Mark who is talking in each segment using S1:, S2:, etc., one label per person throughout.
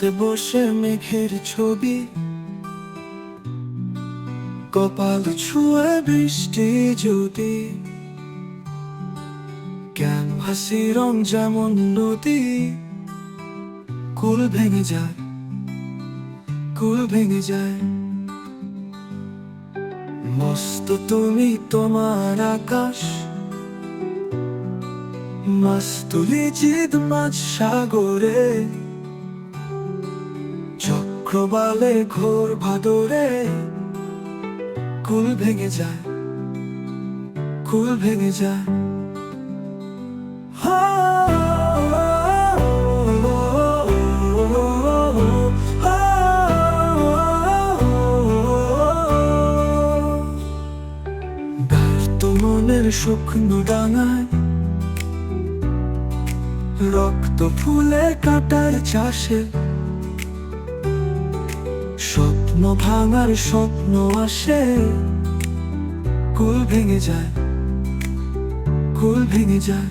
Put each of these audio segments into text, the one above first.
S1: হাতে বসে মেঘের ছবি। কপাল ছুঁয়ে বৃষ্টি যদি। ক্যানভাসি রং যেমন নদী, কুল ভেঙে যায়, কুল ভেঙে যায়। মস্ত তুমি তোমার আকাশ, মাস্তুলি জিদ মাছ সাগরে। চক্রবালে ঘোর ভাদরে কুল ভেঙে যায়, কুল ভেঙে যায়। মনের শুকনো ডাঙায় রক্ত ফুলে কাটার চাষে স্বপ্ন ভাঙার স্বপ্ন আসে, কুল ভেঙে যায়, কুল ভেঙে যায়।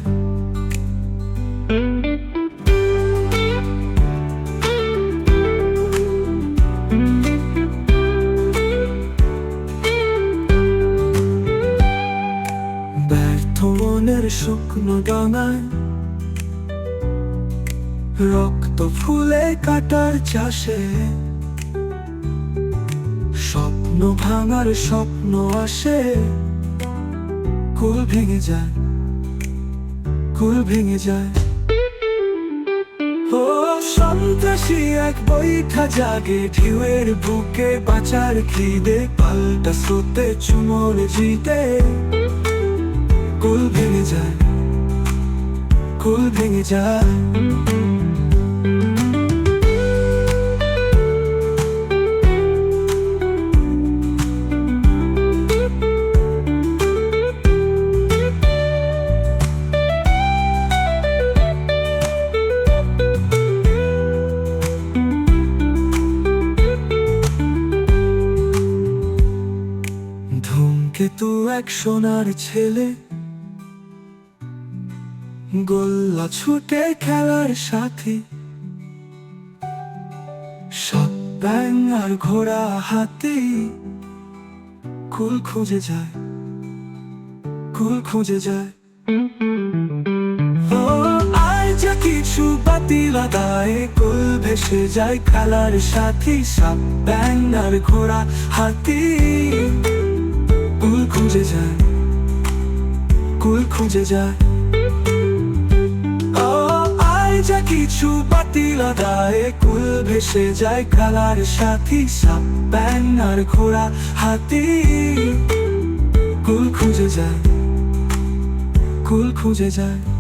S1: শুকনো ডাঙায়, রক্ত ফুলে কাটার চাষে স্বপ্ন ভাঙার স্বপ্ন আসে। কুল ভেঙে যায়, কুল ভেঙে যায়। ও সন্ত্রাসী এক বৈঠা জাগে, ঢেউয়ের বুকে বাঁচার খিদে, পাল্টা স্রোতে চুমর জিতে। কুল ভেঙে যায়, কুল ভেঙে যায়। ধূমকেতু এক সোনার ছেলে। গোল্লা ছুটে খেলার সাথী। সব ব্যাং আর ঘোড়া হাতে কুল খুঁজে যায়, কুল খুঁজে যায়। ও আয় যা কিছু বাতিল আদায় কুল ভেসে যায় খেলার সাথী। সব ব্যাং আর ঘোড়া হাতি খুঁজে যায়, কুল খুঁজে যায়। ও, আয় যা কিছু বাতিল আদায়, কুল ভেসে যায় কালার সাথী, সাপ ব্যাং আর ঘোড়া, হাতি। কুল খুঁজে যায়, কুল খুঁজে যায়।